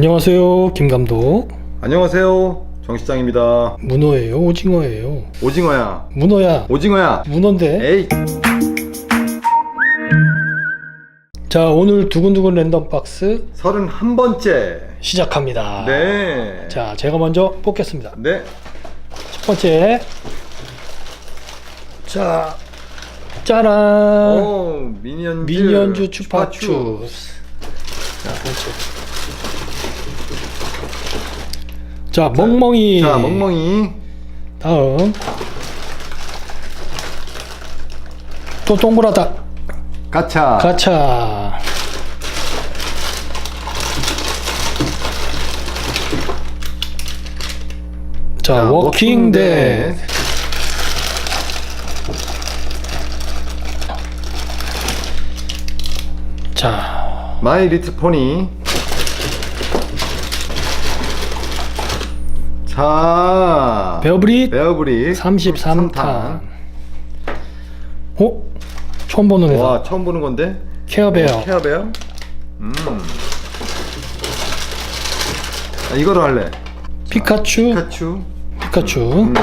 안녕하세요, 김 감독. 안녕하세요 정시장입니다 문어예요, 오징어예요. 오징어야 문어야, 오징어야 문어인데. 에이 자, 오늘 두근두근 랜덤 박스 31번째 시작합니다. 네 자, 제가 먼저 뽑겠습니다. 네. 첫 번째. 자, 짜란. 오 미니언즈 미니언즈 추파추. 추파추스. 자, 번째. 자, 멍멍이. 자 멍멍이 다음. 또 동그라다. 가차 가차. 자, 자, 워킹 데. 자, 마이 리트 포니 자 베어브리 33탄. 어? 처음 보는 회사. 와 처음 보는 건데 케어베어. 어, 케어베어 음 아, 이거로 할래 피카츄. 피카츄 피카츄. 음.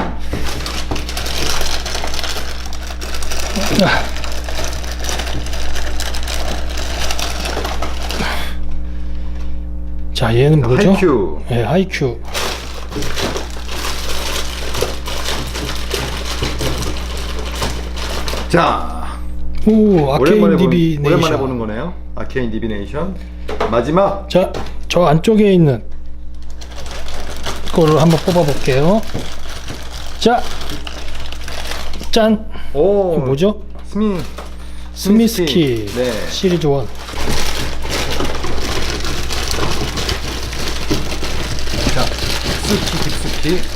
자, 얘는 뭐죠? 하이큐 예, 하이큐. 자 오, 아케인 오랜만에 보는, 디비네이션. 오랜만에 보는 거네요 아케인 디비네이션 마지막 자, 저 안쪽에 있는 거를 한번 뽑아볼게요. 자, 짠. 오 이거 뭐죠? 스미 스미스키 네. 시리즈 1. 자 스키 빅스키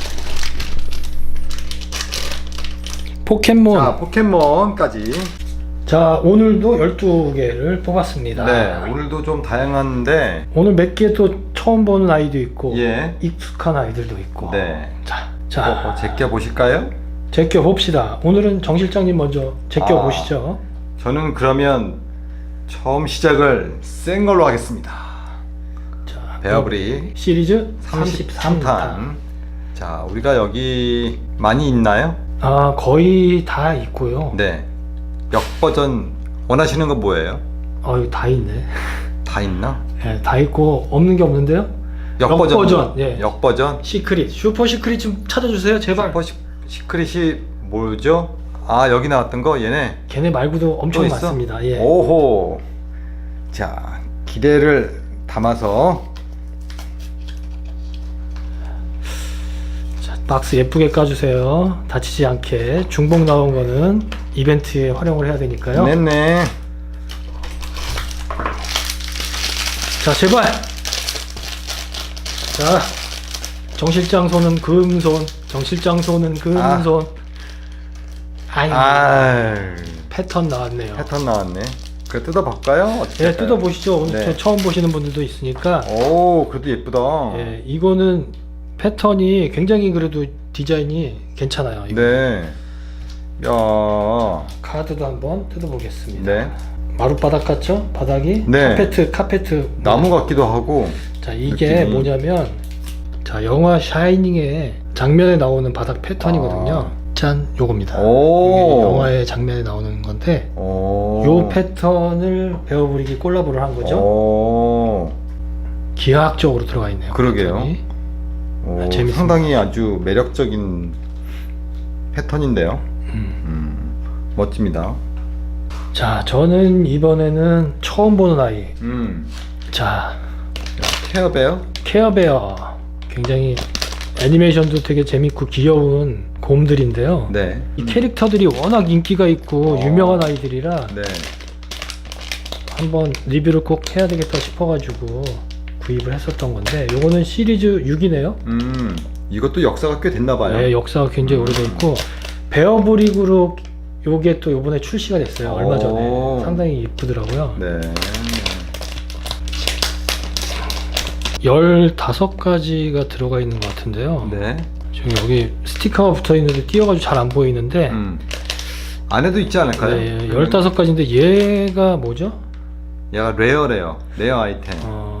포켓몬. 자 자, 포켓몬까지 오늘도 12개를 뽑았습니다. 네 오늘도 좀 다양한데 오늘 몇 개 또 처음 보는 아이도 있고 예. 익숙한 아이들도 있고. 네 자, 어, 자, 어, 제껴 보실까요? 제껴 봅시다. 오늘은 정 실장님 먼저 제껴 아. 보시죠. 저는 그러면 처음 시작을 센 걸로 하겠습니다 자, 베어브리 시리즈 33탄 33탄. 자 우리가 여기 많이 있나요? 아, 거의 다 있고요. 네 역버전 원하시는 건 뭐예요? 어, 이거 다 있네. 다 있나? 예, 다 있고 없는 게 없는데요. 역버전 역버전, 예. 역버전 시크릿, 슈퍼 시크릿 좀 찾아주세요, 제발. 슈퍼 시, 시크릿이 뭐죠? 아 여기 나왔던 거 얘네 걔네 말고도 엄청 있어? 많습니다. 예. 오호 자 기대를 담아서 자, 박스 예쁘게 까주세요. 다치지 않게 중복 나온 거는 이벤트에 활용을 해야 되니까요. 네네 자, 제발. 자, 정 실장 손은 금손, 정 실장 손은 금손. 아. 이 아 패턴 나왔네요. 패턴 나왔네 그 뜯어볼까요? 어떻게 예, 할까요? 뜯어보시죠. 오늘 네. 또 처음 보시는 분들도 있으니까. 오 그래도 예쁘다 예, 이거는 패턴이 굉장히 그래도 디자인이 괜찮아요. 이거. 네. 야. 카드도 한번 뜯어보겠습니다. 네. 마룻바닥 같죠? 바닥이 네. 카페트 카페트 나무 같기도 하고. 자 이게 느낌이. 뭐냐면 자 영화 샤이닝의 장면에 나오는 바닥 패턴이거든요. 짠 요겁니다. 이게 아. 오. 영화의 장면에 나오는 건데 오. 요 패턴을 베어브릭이 콜라보를 한 거죠. 오. 기하학적으로 들어가 있네요. 그러게요. 패턴이. 오, 아, 재밌습니다. 상당히 아주 매력적인 패턴인데요. 음. 음. 멋집니다. 자 저는 이번에는 처음 보는 아이. 음. 자 케어베어? 케어베어 굉장히 애니메이션도 되게 재밌고 귀여운 곰들인데요. 네. 이 캐릭터들이 워낙 인기가 있고 어. 유명한 아이들이라 네. 한번 리뷰를 꼭 해야 되겠다 싶어가지고 구입을 했었던 건데 요거는 시리즈 6이네요. 음. 이것도 역사가 꽤 됐나 봐요. 네, 역사가 굉장히 오래돼 있고 베어브릭으로 요게 또 요번에 출시가 됐어요. 얼마 오. 전에 상당히 이쁘더라고요. 네. 15가지가 들어가 있는 것 같은데요. 네. 지금 여기 스티커가 붙어 있는데 띄어가지고 잘 안 보이는데 음. 안에도 있지 않을까요? 네, 15가지인데 얘가 뭐죠? 얘가 레어래요. 레어 아이템. 어,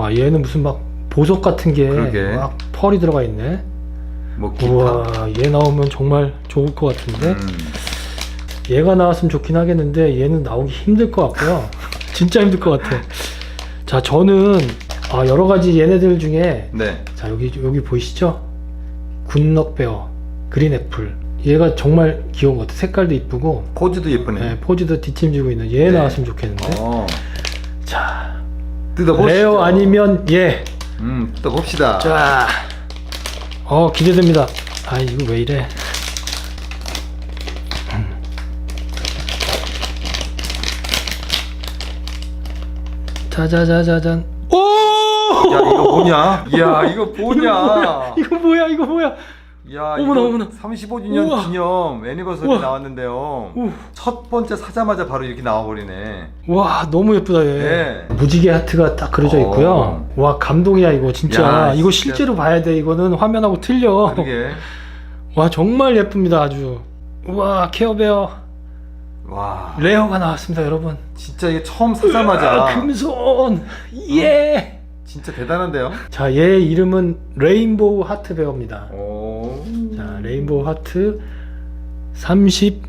와 얘는 무슨 막 보석 같은 게 그러게. 막 펄이 들어가 있네. 뭐 기타. 우와 얘 나오면 정말 좋을 것 같은데 음. 얘가 나왔으면 좋긴 하겠는데 얘는 나오기 힘들 것 같고요. 진짜 힘들 것 같아. 자 저는 아, 여러 가지 얘네들 중에 네. 자 여기 여기 보이시죠? 굿넉베어 그린 애플 얘가 정말 귀여운 것 같아. 색깔도 이쁘고 포즈도 예쁘네. 네, 포즈도 뒷짐지고 있는 얘 네. 나왔으면 좋겠는데. 어. 자 뜯어보시죠. 레어 아니면 얘. 음, 뜯어봅시다. 자, 어 기대됩니다. 아 이거 왜 이래? 자자자자잔. 오! 야, 이거 뭐냐? 야, 이거 뭐냐? 이거 뭐야? 이거 뭐야? 야, 어머나, 이거 어머나. 35주년 우와. 기념 애니버서리 우와. 나왔는데요. 우, 첫 번째 사자마자 바로 이렇게 나와버리네. 와 너무 예쁘다 얘. 네. 무지개 하트가 딱 그려져 어. 있고요. 와 감동이야 이거 진짜. 야, 이거 진짜. 실제로 봐야 돼. 이거는 화면하고 틀려. 그러게. 와 정말 예쁩니다 아주. 와 케어베어 와, 레어가 나왔습니다 여러분. 진짜 이게 처음 사자마자 아, 금손 예. 진짜 대단한데요? 자, 얘 이름은 레인보우 하트 베어입니다. 오. 자, 레인보우 하트 30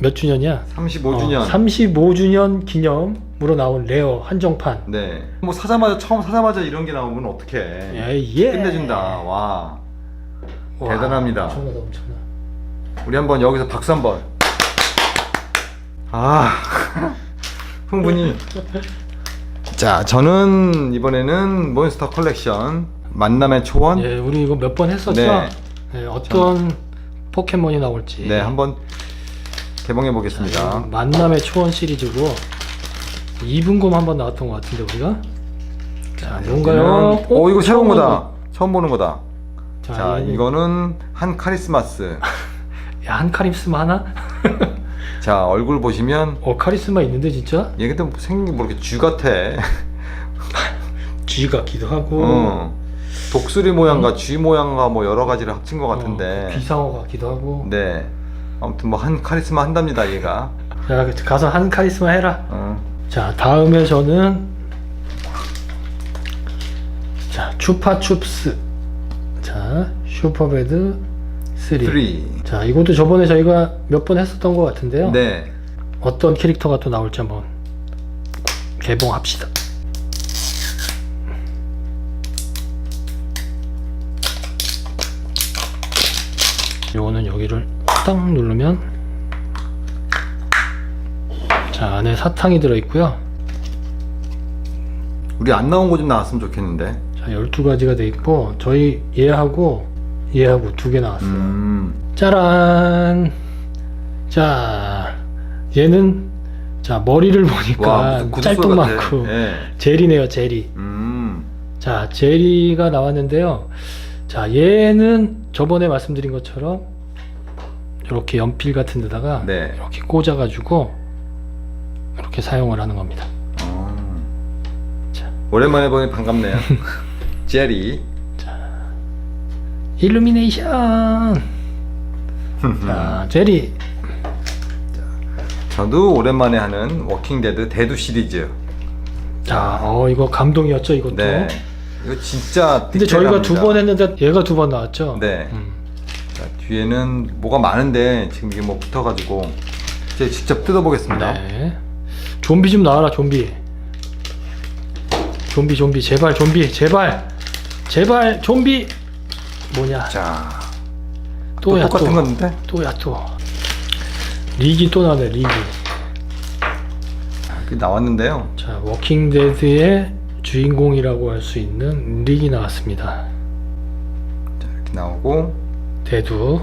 몇 주년이야? 35주년. 35주년 기념으로 나온 레어 한정판. 네. 뭐 사자마자 처음 사자마자 이런 게 나오면 어떡해. 예, 예. 끝내준다. 와. 와, 대단합니다. 엄청나다, 엄청나. 우리 한번 여기서 박수 한번. 아. 흥분이. 자, 저는 이번에는 몬스터 컬렉션 만남의 초원. 예, 우리 이거 몇 번 했었죠? 네. 네, 어떤 포켓몬이 나올지. 네, 한번 개봉해 자, 보겠습니다. 만남의 초원 시리즈고 2분검 한번 나왔던 것 같은데 우리가. 자, 뭔가요? 오, 이거 새로운 처음 거다. 보는 거. 처음 보는 거다. 자, 자, 얘는- 이거는 한 카리스마스. 야, 한 카리스마 하나? 자, 얼굴 보시면 어, 카리스마 있는데 진짜? 얘 근데 생긴 게뭐 이렇게 쥐 같아. G 같기도 하고. 어. 독수리 모양과 쥐 모양과 뭐 여러 가지를 합친 것 어, 같은데. 귀상어 같기도 하고. 네. 아무튼 뭐 한 카리스마 한답니다, 얘가. 자, 가서 한 카리스마 해라. 어. 자, 다음에 저는 자, 추파춥스. 자, 슈퍼배드 3. 3. 자, 이것도 저번에 저희가 몇 번 했었던 것 같은데요. 네. 어떤 캐릭터가 또 나올지 한번 개봉합시다. 요거는 여기를 딱 누르면 자 안에 사탕이 들어있고요 우리 안 나온 거 좀 나왔으면 좋겠는데. 자 12가지가 돼 있고 저희 얘하고 얘하고 두 개 나왔어요 음. 짜란 자 얘는 자 머리를 보니까 같아. 짤뚱많고 예. 제리네요 제리 음. 자 제리가 나왔는데요 자 얘는 저번에 말씀드린 것처럼 이렇게 연필 같은 데다가 네. 이렇게 꽂아 가지고 이렇게 사용을 하는 겁니다 어. 자 오랜만에 보니 반갑네요. 제리. 일루미네이션 자 제리 저도 오랜만에 하는 워킹 데드 데두 시리즈. 자 어 이거 감동이었죠 이것도 네. 이거 진짜 근데 저희가 두. 번 했는데 얘가 두 번 나왔죠 네. 음. 자, 뒤에는 뭐가 많은데 지금 이게 뭐 붙어가지고 제가 직접 뜯어보겠습니다. 네. 좀비 좀 나와라 좀비 좀비 좀비 제발 좀비 제발 제발 좀비 뭐냐 자, 또야 또 똑같은 또 건데? 또야 또 리기 또 나네 리기 이렇게 나왔는데요. 자 워킹 데드의 주인공이라고 할 수 있는 리기 나왔습니다. 자, 이렇게 나오고. 대두.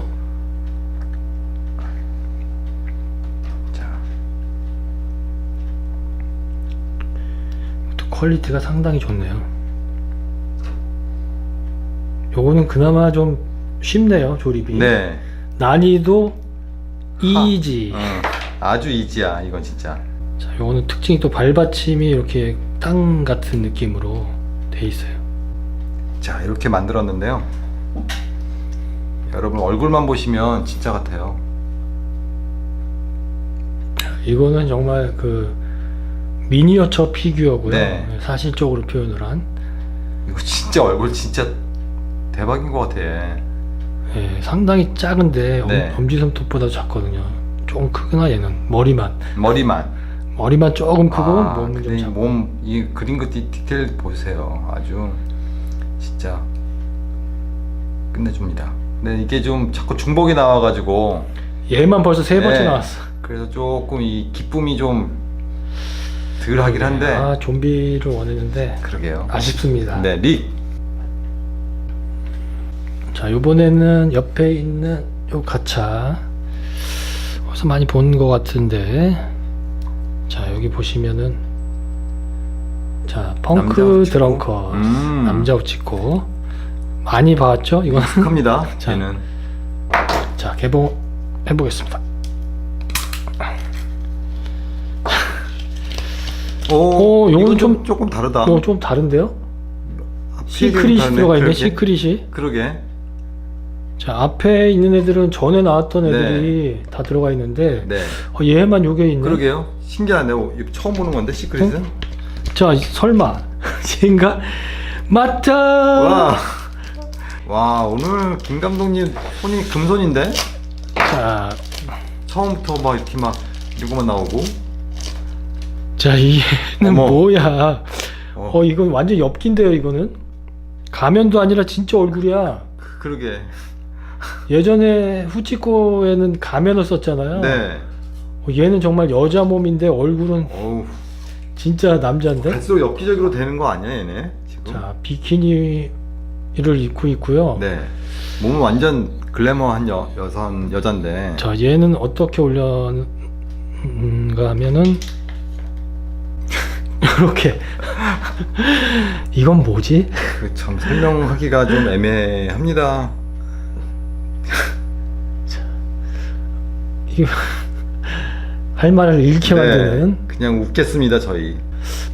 자, 또 퀄리티가 상당히 좋네요. 요거는 그나마 좀 쉽네요 조립이. 네. 난이도 이지. 어, 아주 이지야 이건 진짜. 자, 요거는 특징이 또 발받침이 이렇게 땅 같은 느낌으로 돼 있어요. 자, 이렇게 만들었는데요. 여러분 얼굴만 보시면 진짜 같아요. 이거는 정말 그 미니어처 피규어고요. 네. 사실적으로 표현을 한 이거 진짜 얼굴 진짜 대박인 것 같아. 예, 상당히 작은데 네. 엄, 지손톱보다 작거든요. 조금 크구나 얘는 머리만 머리만. 머리만 조금 크고 아, 몸은 좀이 작고 몸, 이 그린 거 디, 디테일 보세요. 아주 진짜 끝내줍니다. 근데 이게 좀 자꾸 중복이 나와가지고 얘만 벌써 세 번째 네. 나왔어. 그래서 조금 이 기쁨이 좀 덜하긴 한데 아 좀비를 원했는데 그러게요. 아쉽습니다. 네, 릭. 자 이번에는 옆에 있는 요 가차 어디서 많이 본 것 같은데 자 여기 보시면은 자 펑크 남자. 드렁커 음. 남자 우치코 많이 봤죠 이건 합니다. 자. 얘는 자 개봉 해보겠습니다 오, 오, 요건 이건 좀- 좀 조금 다르다. 이거 좀 다른데요 시크릿이. 들어가 있네. 시크릿이 그러게. 자 앞에 있는 애들은 전에 나왔던 애들이 다 들어가 있는데 네. 어, 얘만 요게 있네 그러게요. 신기하네. 오, 이거 처음 보는 건데 시크릿은. 자 설마 얘인가 맞다 와. 와, 오늘 김 감독님 손이 금손인데? 자, 처음부터 막 이렇게 막 이거만 나오고. 자 어머. 뭐야 어, 어 이건 완전 엽기인데요 이거는 가면도 아니라 진짜 얼굴이야 그러게. 예전에 후치코에는 가면을 썼잖아요 네. 어, 얘는 정말 여자 몸인데 얼굴은 어우, 진짜 남자인데 갈수록 엽기적으로 되는 거 아니야, 얘네? 지금? 자 비키니를 입고 있고요 네. 몸은 완전 글래머한 여, 여성, 여잔데. 자 얘는 어떻게 올렸는가 하면은 이렇게 이건 뭐지? 그참 설명하기가 좀 애매합니다. 이거 할 말을 잃게 만드는 네, 그냥 웃겠습니다, 저희.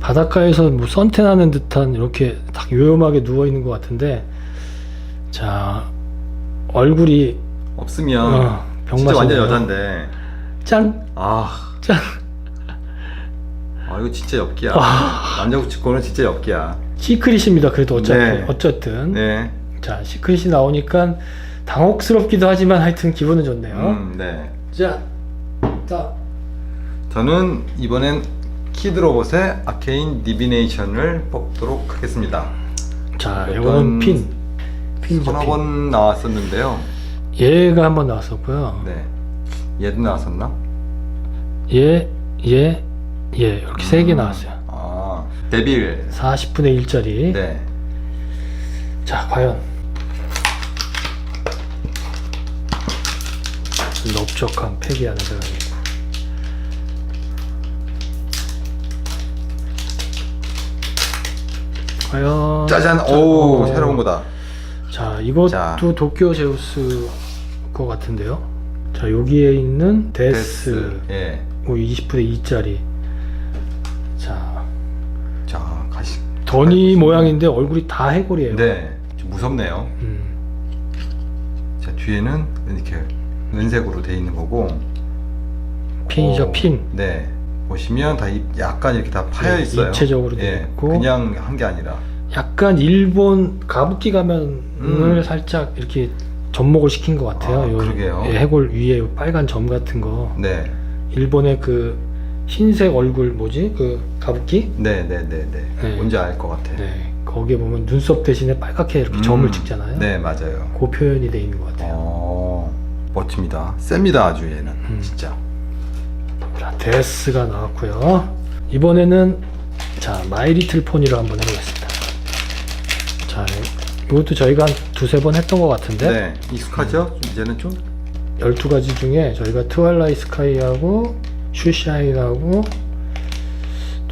바닷가에서 뭐 선탠하는 듯한 이렇게 딱 요염하게 누워 있는 것 같은데 자 얼굴이 없으면 어, 진짜 완전 병맛이네요. 여잔데. 짠 아, 짠. 아 이거 진짜 엽기야. 아. 남자 구치코는 진짜 엽기야. 시크릿입니다. 그래도 어차피 네. 어쨌든 네. 자 시크릿이 나오니까 당혹스럽기도 하지만 하여튼 기분은 좋네요. 음, 네. 자, 자 저는 이번엔 키드 로봇의 아케인 디비네이션을 뽑도록 하겠습니다. 자, 이거는 핀. 핀이죠, 서너 핀. 번 나왔었는데요. 얘가 한번 나왔었고요. 네. 얘도 나왔었나? 얘, 얘, 얘 이렇게 세개 음. 나왔어요. 아, 데빌. 40분의 1짜리. 네. 자, 과연 넓적한 팩이 안에 들어있고. 과연 짜잔. 자, 오, 어. 새로운 거다. 자, 이것도 자. 도쿄 제우스 거 같은데요. 자, 여기에 있는 데스, 예. 뭐 20분의 2짜리. 자, 자, 가시. 더니 모양인데 얼굴이 다 해골이에요. 네. 좀 무섭네요. 음, 자, 뒤에는 이렇게 은색으로 돼 있는 거고. 핀이죠, 오, 핀. 네. 보시면 다 입- 약간 이렇게 다 파여 네, 있어요. 입체적으로 돼 예, 있고. 그냥 한 게 아니라. 약간 일본 가부키 가면을 음. 살짝 이렇게 접목을 시킨 것 같아요. 아, 요 그러게요. 예, 해골 위에 요 빨간 점 같은 거. 네. 일본의 그 흰색 얼굴 뭐지? 그 가부키? 네, 네, 네, 네. 네. 뭔지 알 것 같아. 네. 거기에 보면 눈썹 대신에 빨갛게 이렇게 점을 음, 찍잖아요. 네, 맞아요. 그 표현이 돼 있는 것 같아요. 어, 멋집니다. 셉니다, 아주 얘는. 음. 진짜. 자, 데스가 나왔고요. 이번에는 자, 마이 리틀 포니를 한번 해보겠습니다. 자, 이것도 저희가 한 두세 번 했던 것 같은데 네. 익숙하죠? 이제는 좀? 12가지 중에 저희가 트와일라이 스카이하고 슈샤인하고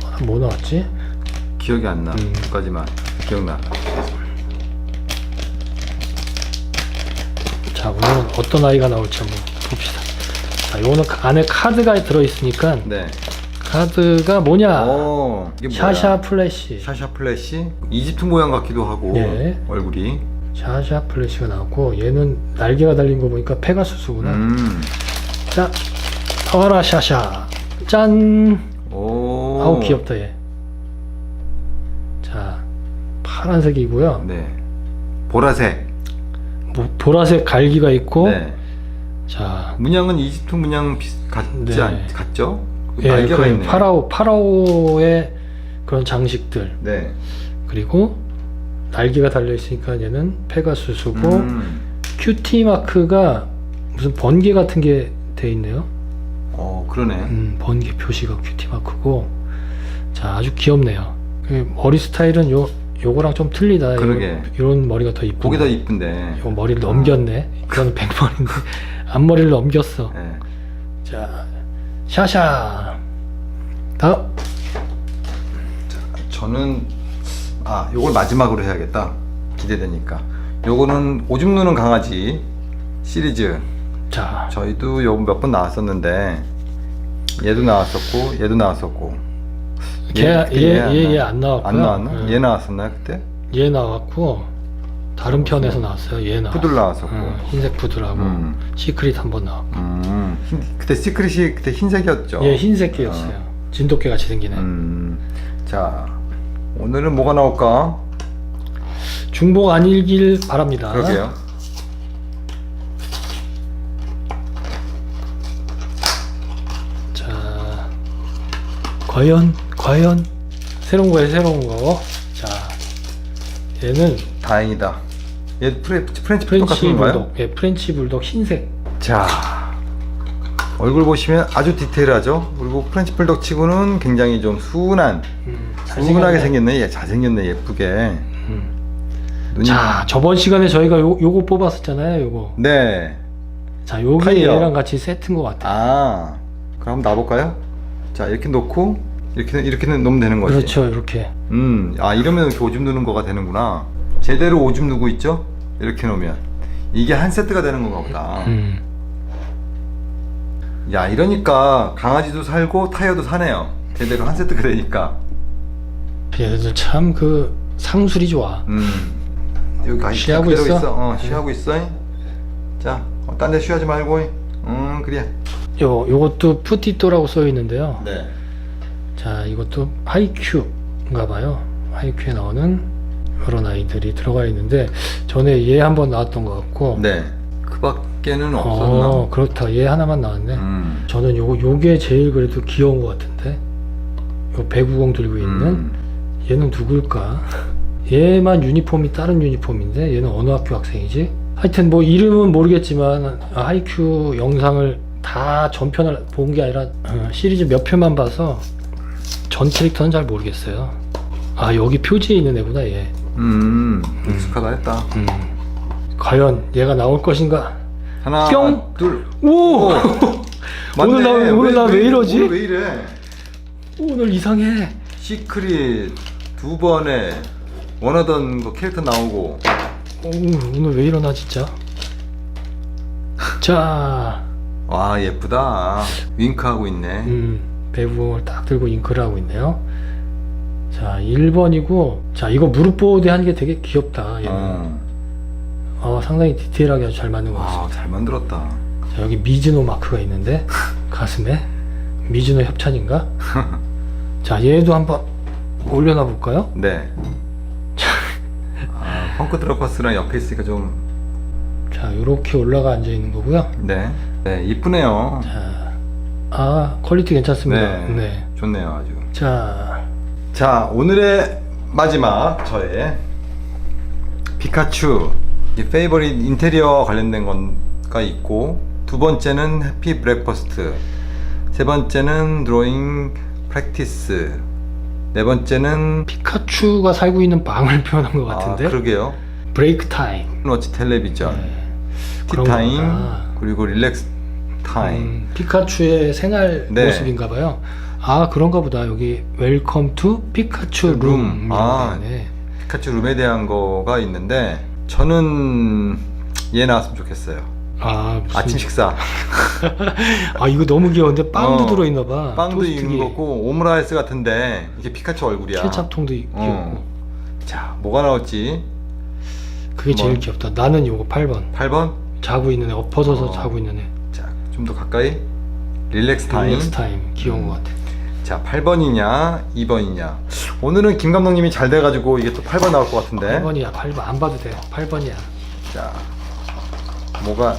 또 하나 뭐 나왔지? 기억이 안 나. 음. 두 가지만 기억나. 자, 오늘은 어떤 아이가 나올지 한번 봅시다. 자, 이거는 안에 카드가 들어있으니까 네. 카드가 뭐냐? 오, 이게 뭐야? 샤샤 플래시. 샤샤 플래시? 이집트 모양 같기도 하고 네. 얼굴이. 샤샤 플래시가 나왔고 얘는 날개가 달린 거 보니까 페가수스구나. 음. 자, 어라 샤샤. 짠. 오. 아우 귀엽다 얘. 자 파란색이고요. 네. 보라색. 뭐 보라색 갈기가 있고. 네. 자 문양은 이집트 문양 같지 네. 않, 같죠? 예, 날개가 그 있네. 파라오 파라오의 그런 장식들 네. 그리고 날개가 달려 있으니까 얘는 페가수스고 음. 큐티 마크가 무슨 번개 같은 게 돼 있네요. 어, 그러네. 음, 번개 표시가 큐티 마크고 자 아주 귀엽네요. 그 머리 스타일은 요 요거랑 좀 틀리다. 그러게. 요, 이런 머리가 더 이쁘고. 더 이쁜데. 요 머리를 넘겼네. 이건 백머리인데 앞머리를 넘겼어. 네. 자 샤샤 다음 저는 아, 요걸 마지막으로 해야겠다. 기대되니까. 요거는 오줌 누는 강아지 시리즈. 자 저희도 요 몇 번 나왔었는데 얘도 나왔었고 얘도 나왔었고 얘 그때 얘안 나- 안 나왔고요. 안 나왔나? 예. 얘 나왔었나 요 그때? 얘 나왔고 다른 편에서 나왔어요. 얘 나왔어. 푸들 나왔었고 어, 흰색 푸들하고 음. 시크릿 한 번 나왔고. 음, 흰, 그때 시크릿이 그때 흰색이었죠. 얘 흰색이었어요. 진돗개 같이 생기네. 음, 자 오늘은 뭐가 나올까? 중복 아니길 바랍니다. 그러게요. 자, 과연, 과연 새로운 거예요, 새로운 거. 자, 얘는 다행이다. 얘 프레, 프렌치 프렌치 똑같은 건가요? 불독, 예, 프렌치 불독 흰색. 자 얼굴 보시면 아주 디테일하죠. 그리고 프렌치 불독 치고는 굉장히 좀 순한, 음, 순하게 잘생겼네. 생겼네. 얘 잘생겼네 예쁘게. 음. 눈이 자, 저번 시간에 저희가 요, 요거 뽑았었잖아요, 요거. 네. 자, 요게 파이어. 얘랑 같이 세트인 것 같아요. 아 그럼 한번 놔볼까요? 자 이렇게 놓고 이렇게 이렇게 놓으면 되는 거지. 그렇죠, 이렇게. 음, 아 이러면 이렇게 오줌 누는 거가 되는구나. 제대로 오줌 누고 있죠? 이렇게 놓으면 이게 한 세트가 되는 건가 보다. 음. 야 이러니까 강아지도 살고 타이어도 사네요. 제대로 한 세트가 되니까. 얘들 참 그 상술이 좋아. 음. 여기 아이 쉬하고 그대로 있어? 어, 쉬하고 있어. 자, 어, 딴데 쉬하지 말고. 음, 그래. 요, 요것도 푸티또라고 써 있는데요. 네. 자, 이것도 하이큐인가 봐요. 하이큐에 나오는 그런 아이들이 들어가 있는데 전에 얘 한 번 나왔던 것 같고 네. 그밖에는 없었나? 어, 그렇다. 얘 하나만 나왔네. 음. 저는 요거 요게 제일 그래도 귀여운 것 같은데. 요 배구공 들고 있는 음. 얘는 누굴까? 얘만 유니폼이 다른 유니폼인데 얘는 어느 학교 학생이지? 하여튼 뭐 이름은 모르겠지만 아, 하이큐 영상을 다 전편을 본 게 아니라 어, 시리즈 몇 편만 봐서 전 캐릭터는 잘 모르겠어요. 아 여기 표지에 있는 애구나 얘. 음. 익숙하다 했다. 음. 과연 얘가 나올 것인가? 하나, 뿅! 둘. 오! 맞네. 오늘 나 오늘 나왜 이러지? 오늘 왜 이래? 오늘 이상해. 시크릿 두 번에 원하던 그 캐릭터 나오고 오, 오늘 왜 이러나 진짜. 자, 와 예쁘다 윙크하고 있네 음, 배구공을 딱 들고 잉크를 하고 있네요. 자, 1번이고, 자, 이거 무릎 보호대 한 게 되게 귀엽다. 얘는. 어. 어, 상당히 디테일하게 아주 잘 만든 것 같습니다. 와 잘 만들었다 자, 여기 미즈노 마크가 있는데, 가슴에. 미즈노 협찬인가? 자, 얘도 한번 올려놔 볼까요? 네 아, 펑크 드러퍼스랑 옆에 있으니까 좀 자, 요렇게 올라가 앉아 있는 거고요. 네. 네, 이쁘네요. 자, 아, 퀄리티 괜찮습니다. 네. 네. 좋네요, 아주. 자, 자, 오늘의 마지막 저의 피카츄 이 페이버릿 인테리어 관련된 건가 있고 두 번째는 해피 브렉퍼스트 세 번째는 드로잉 프랙티스 네 번째는 피카츄가 살고 있는 방을 표현한 것 같은데? 아, 그러게요. 브레이크 타임. 워치 텔레비전 네. 티타임. 그리고 릴렉스 타임 음, 피카츄의 생활 네. 모습인가 봐요. 아 그런가 보다. 여기 웰컴 투 피카츄 룸. 룸. 아. 네. 피카츄 룸에 대한 거가 있는데 저는 얘 나왔으면 좋겠어요. 아 무슨 아침 식사 아 이거 너무 귀여운데 빵도 어, 들어있나 봐. 빵도. 있는 거고 오므라이스 같은데 이게 피카츄 얼굴이야. 케찹통도 귀엽고. 어. 자 뭐가 나올지 그게 제일 뭐. 귀엽다. 나는 요거 8번. 8번 자고 있는 애. 엎어져서 어. 자고 있는 애. 자좀 더 가까이 릴렉스 타임 릴렉스 타임. 귀여운 음. 것 같아. 자 8번이냐 2번이냐. 오늘은 김 감독님이 잘 돼가지고 이게 또 8번 나올 것 같은데. 8번이야 8번. 안 봐도 돼요. 8번이야. 자 뭐가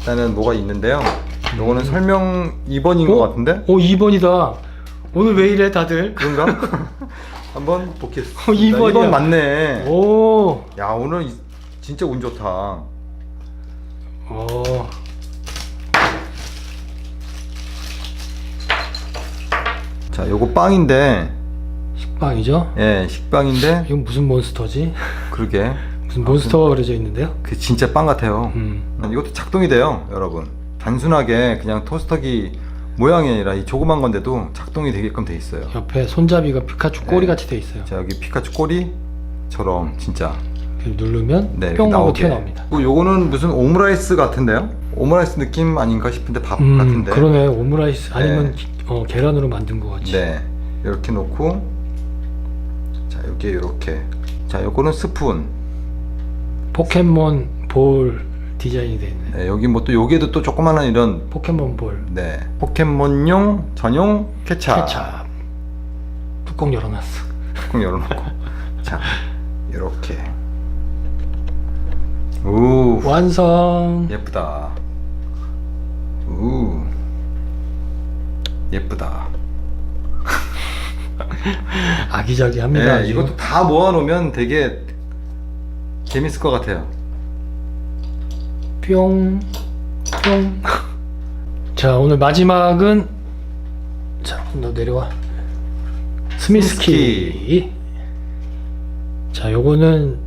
일단은 뭐가 있는데요. 요거는 설명 2번인 것 같은데? 오 2번이다. 오늘 왜 이래 다들? 그런가? 한번 보겠습니다. 어, 2번이야. 2번 맞네. 오. 야 오늘 이- 진짜 운 좋다. 어. 자 요거 빵인데 식빵이죠? 예 식빵인데 이건 무슨 몬스터지? 그러게 무슨 몬스터 가 그려져 있는데요? 그 진짜 빵 같아요 음. 이것도 작동이 돼요 여러분 단순하게 그냥 토스터기 모양이 아니라 이 조그만 건데도 작동이 되게끔 돼 있어요 옆에 손잡이가 피카츄 꼬리 네. 같이 돼 있어요. 자 여기 피카츄 꼬리처럼 진짜 이렇게 누르면 네, 이렇게 뿅 하고 나오게. 튀어나옵니다. 또 요거는 무슨 오므라이스 같은데요? 오므라이스 느낌 아닌가 싶은데 밥 음, 같은데. 그러네. 오므라이스 아니면 네. 기- 어, 계란으로 만든 것 같이. 네. 이렇게 놓고. 자 여기 이렇게. 자 요거는 스푼. 포켓몬 볼 디자인이 돼 있네. 네, 여기 뭐 또 여기에도 또 조그마한 이런 포켓몬 볼. 네. 포켓몬용 전용 케찹. 케찹. 뚜껑 열어놨어. 뚜껑 열어놓고. 자 이렇게. 우 완성. 예쁘다 우 예쁘다 아기자기합니다. 네, 아주. 이것도 다 모아놓으면 되게 재밌을 것 같아요 뿅, 뿅. 자, 오늘 마지막은 자, 너 내려와. 스미스키. 자, 요거는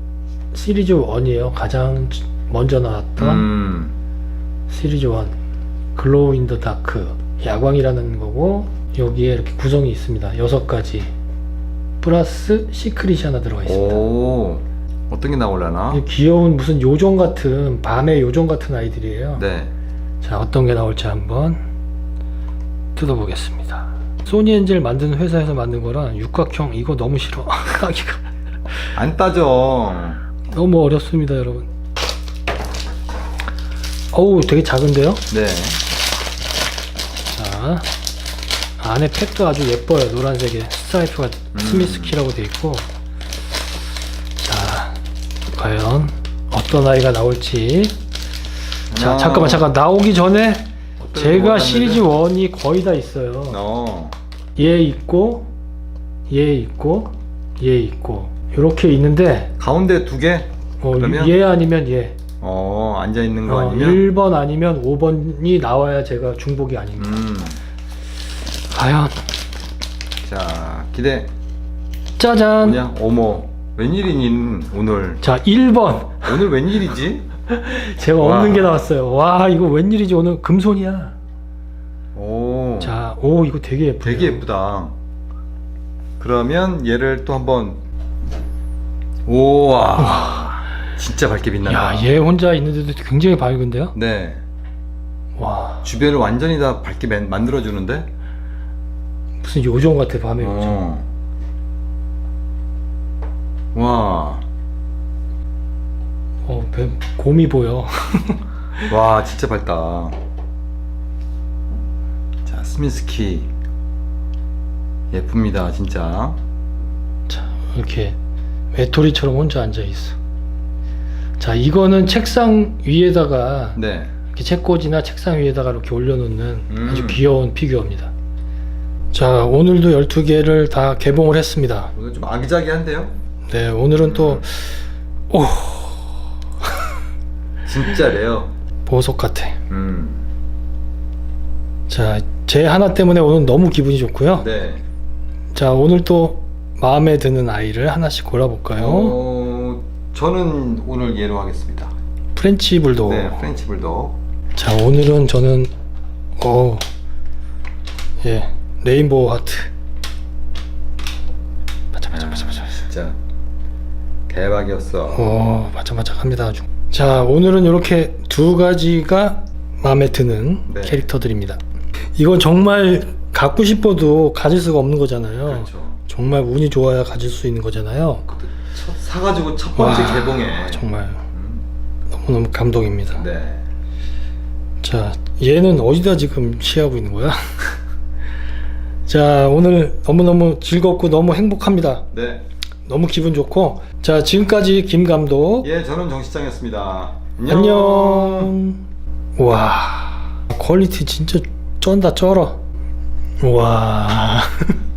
시리즈 1이에요. 가장 먼저 나왔던 음 시리즈 1. 글로우 인 더 다크. 야광이라는 거고 여기에 이렇게 구성이 있습니다. 여섯 가지. 플러스 시크릿이 하나 들어가 있습니다. 오 어떤 게 나올려나 이 귀여운 무슨 요정 같은 밤의 요정 같은 아이들이에요. 네 자 어떤 게 나올지 한번 뜯어보겠습니다 소니 엔젤 만드는 회사에서 만든 거랑 육각형 이거 너무 싫어 따기가 안 따져 너무 어렵습니다 여러분 어우 되게 작은데요 네 자 안에 팩도 아주 예뻐요. 노란색에 스트라이프가 음. 스미스키라고 돼 있고. 자 과연 어떤 아이가 나올지. 자 아, 잠깐만 잠깐. 나오기 전에 제가 거 시리즈 나왔는데? 1이 거의 다 있어요. 어. 얘 있고 얘 있고 얘 있고. 이렇게 있는데 가운데 두 개? 어, 그러면? 얘 아니면 얘 어 앉아 있는 거 어, 아니면? 1번 아니면 5번이 나와야 제가 중복이 아닙니다. 음. 과연. 자 기대. 짜잔. 뭐냐? 어머 웬일이니 오늘? 자 1번. 오늘 웬일이지? 제가 와. 없는 게 나왔어요. 와 이거 웬일이지? 오늘 금손이야. 오. 자 오 이거 되게 예쁘네요. 되게 예쁘다. 그러면 얘를 또 한번. 우와 진짜 밝게 빛난다 야 얘 혼자 있는데도 굉장히 밝은데요? 네. 와. 주변을 완전히 다 밝게 맨- 만들어주는데? 무슨 요정 같아 밤의 요정. 어. 와, 어, 배- 곰이 보여. 와 진짜 밝다. 자 스미스키. 예쁩니다 진짜. 자, 이렇게 외톨이처럼 혼자 앉아 있어. 자, 이거는 책상 위에다가 네. 이렇게 책꽂이나 책상 위에다가 이렇게 올려놓는 음. 아주 귀여운 피규어입니다. 자, 오늘도 12개를 다 개봉을 했습니다. 오늘 좀 아기자기한데요? 네, 오늘은 또, 오, 진짜 레어. 보석 같아. 음. 자, 제 하나 때문에 오늘 너무 기분이 좋고요. 네. 자, 오늘 또 마음에 드는 아이를 하나씩 골라볼까요? 어, 저는 오늘 얘로 하겠습니다. 프렌치 불도그. 네, 프렌치 불독. 자 오늘은 저는 어, 예 레인보우 하트 반짝반짝반짝 진짜 대박이었어. 어 반짝반짝합니다 아주 자 오늘은 이렇게 두 가지가 마음에 드는 네. 캐릭터들입니다 이건 정말 갖고 싶어도 가질 수가 없는 거잖아요 그렇죠. 정말 운이 좋아야 가질 수 있는 거잖아요 첫, 사가지고 첫 번째 와, 개봉에. 정말 음, 너무너무 감동입니다 네. 자, 얘는 어디다 지금 취하고 있는 거야? 자 오늘 너무너무 즐겁고 너무 행복합니다. 네. 너무 기분 좋고 자 지금까지 김 감독 예, 저는 정시장이었습니다. 안녕. 와 퀄리티 진짜 쩐다 쩔어. 와